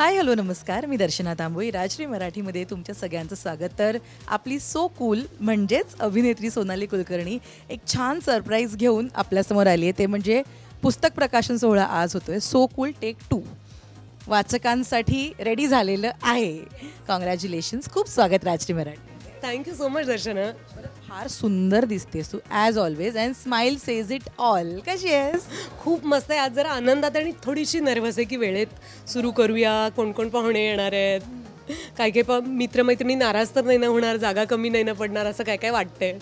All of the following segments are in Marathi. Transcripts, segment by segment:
हाय हॅलो नमस्कार. मी दर्शना तांबोई राजश्री मराठीमध्ये तुमच्या सगळ्यांचं स्वागत. तर आपली सो कूल म्हणजेच अभिनेत्री सोनाली कुलकर्णी एक छान सरप्राईज घेऊन आपल्यासमोर आली आहे. ते म्हणजे पुस्तक प्रकाशन सोहळा आज होतोय. सो कूल टेक टू वाचकांसाठी रेडी झालेलं आहे. कॉंग्रॅच्युलेशन्स खूप स्वागत Rajshree Marathi thank you so much Darshana. फार सुंदर दिसतेस तू as always and smile says it all कशी आहेस? खूप मस्त आहे. आज जरा आनंदात आणि थोडीशी नर्वस आहे की वेळेत सुरू करूया. कोण कोण पाहुणे येणार आहेत? काय काय प मित्रमैत्रिणी नाराज तर नाही ना होणार जागा कमी नाही ना पडणार असं काय काय वाटतंय?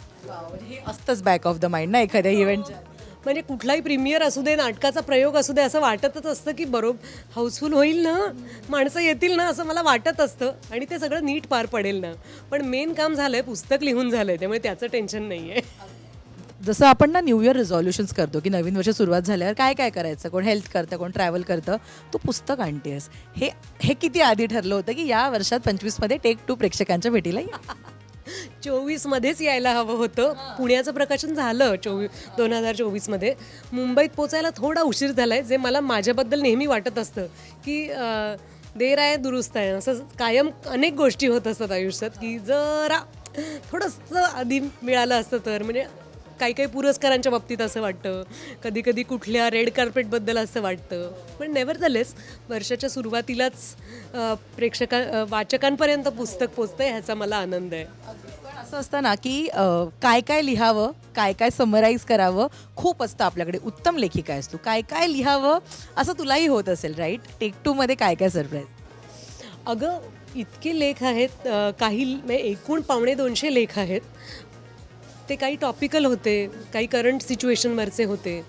हे असतंच बॅक ऑफ द माइंड ना एखाद्या इव्हेंटच्या म्हणजे कुठलाही प्रीमियर असू दे नाटकाचा प्रयोग असू दे असं वाटतच असतं की बरोबर हाऊसफुल होईल ना? माणसं येतील ना? असं मला वाटत असतं. आणि ते सगळं नीट पार पडेल ना? पण मेन काम झालंय पुस्तक लिहून झालंय त्यामुळे त्याचं टेन्शन नाही आहे जसं आपण ना न्यू इयर रिझॉल्युशन्स करतो की नवीन वर्ष सुरुवात झाल्यावर काय काय करायचं? कोण हेल्थ करतं कोण ट्रॅव्हल करतं? तू पुस्तक आणतेस. हे हे किती आधी ठरलं होतं की या वर्षात पंचवीसमध्ये टेक टू प्रेक्षकांच्या भेटीला ये. चोवीस मध्येच यायला हवं होतं. पुण्याचं प्रकाशन झालं चोवीस दोन हजार चोवीसमध्ये. मुंबईत पोचायला थोडा उशीर झालाय जे मला माझ्याबद्दल नेहमी वाटत असतं की देर आहे दुरुस्त आहे. असं कायम अनेक गोष्टी होत असतात आयुष्यात की जरा थोडंसं आधी मिळालं असतं तर. म्हणजे काही काही पुरस्कारांच्या बाबतीत असं वाटतं. कधी कधी कुठल्या रेड कार्पेटबद्दल असं वाटतं. पण नेवर लेस वर्षाच्या सुरुवातीलाच प्रेक्षका वाचकांपर्यंत पुस्तक पोचतं ह्याचा मला आनंद आहे. पण असं असतं ना की काय काय लिहावं काय काय समराईज करावं खूप असतं आपल्याकडे. उत्तम लेखिका आहेस तू. काय काय लिहावं असं तुलाही होत असेल राईट टेक टूमध्ये काय काय सरप्राईज अगं इतके लेख आहेत काही म्हणजे एकूण पावणे दोनशे लेख आहेत. ते काही टॉपिकल होते काही करंट सिच्युएशनवरचे होते.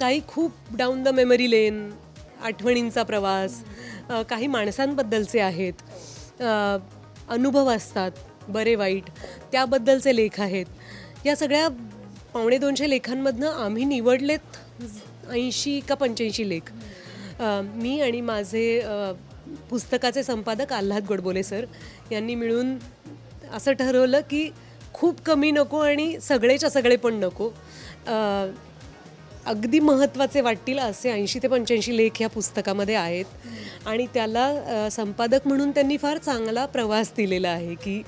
काही खूप डाऊन द मेमरी लेन आठवणींचा प्रवास काही माणसांबद्दलचे आहेत. अनुभव असतात बरे वाईट. त्याबद्दलचे लेख आहेत. या सगळ्या पावणे दोनशे लेखांमधनं आम्ही निवडलेत ऐंशी का पंच्याऐंशी लेख. मी आणि माझे पुस्तकाचे संपादक आल्हाद गोडबोले सर यांनी मिळून असं ठरवलं की खूप कमी नको आणि सगळेच्या सगळे पण नको. अगदी महत्त्वाचे वाटतील असे ऐंशी ते पंच्याऐंशी लेख ह्या पुस्तकामध्ये आहेत. आणि त्याला संपादक म्हणून त्यांनी फार चांगला प्रवास दिलेला आहे की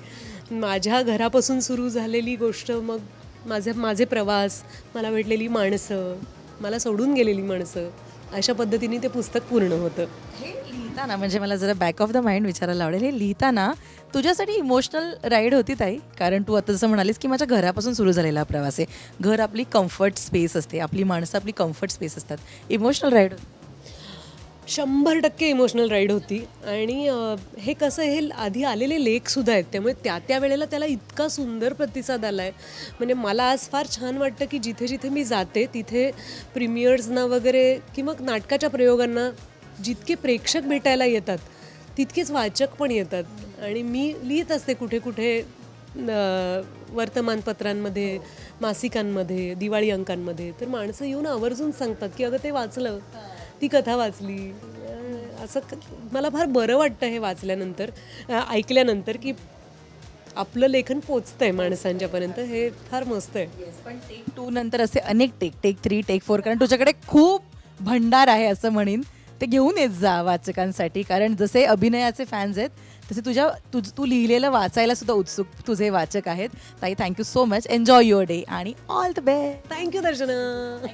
माझ्या घरापासून सुरू झालेली गोष्ट मग माझे माझे प्रवास मला भेटलेली माणसं मला सोडून गेलेली माणसं अशा पद्धतीने ते पुस्तक पूर्ण होतं. हे लिहिताना म्हणजे मला जरा बॅक ऑफ द माइंड विचारायला आवडेल. हे लिहिताना तुझ्यासाठी इमोशनल राईड होती ताई? कारण तू आता जसं म्हणालीस की माझ्या घरापासून सुरू झालेला प्रवास आहे. घर आपली कम्फर्ट स्पेस असते आपली माणसं आपली कम्फर्ट स्पेस असतात. इमोशनल राईड शंभर टक्के इमोशनल राईड होती. आणि हे कसं हे आधी आलेले लेखसुद्धा आहेत. त्यामुळे त्या त्या वेळेला त्याला इतका सुंदर प्रतिसाद आला आहे म्हणजे मला आज फार छान वाटतं की जिथे जिथे मी जाते तिथे प्रीमियर्सना वगैरे किंवा नाटकाच्या प्रयोगांना जितके प्रेक्षक भेटायला येतात तितकेच वाचक पण येतात. आणि मी लिहित असते कुठे कुठे वर्तमानपत्रांमध्ये मासिकांमध्ये दिवाळी अंकांमध्ये. तर माणसं येऊन आवर्जून सांगतात की अगं ते वाचलं. ती कथा वाचली. असं क- मला फार बरं वाटतं हे वाचल्यानंतर ऐकल्यानंतर की आपलं लेखन पोचतंय माणसांच्यापर्यंत. हे फार मस्त आहे. पण टेक टू नंतर असे अनेक take take three take four कारण तुझ्याकडे खूप भंडार आहे असं म्हणेन. ते घेऊन येत जा वाचकांसाठी. कारण जसे अभिनयाचे फॅन्स आहेत तसे तुझ्या तुझ तू लिहिलेलं वाचायला सुद्धा उत्सुक तुझे वाचक आहेत. ताई thank you so much enjoy your day आणि all the best thank you Darshana.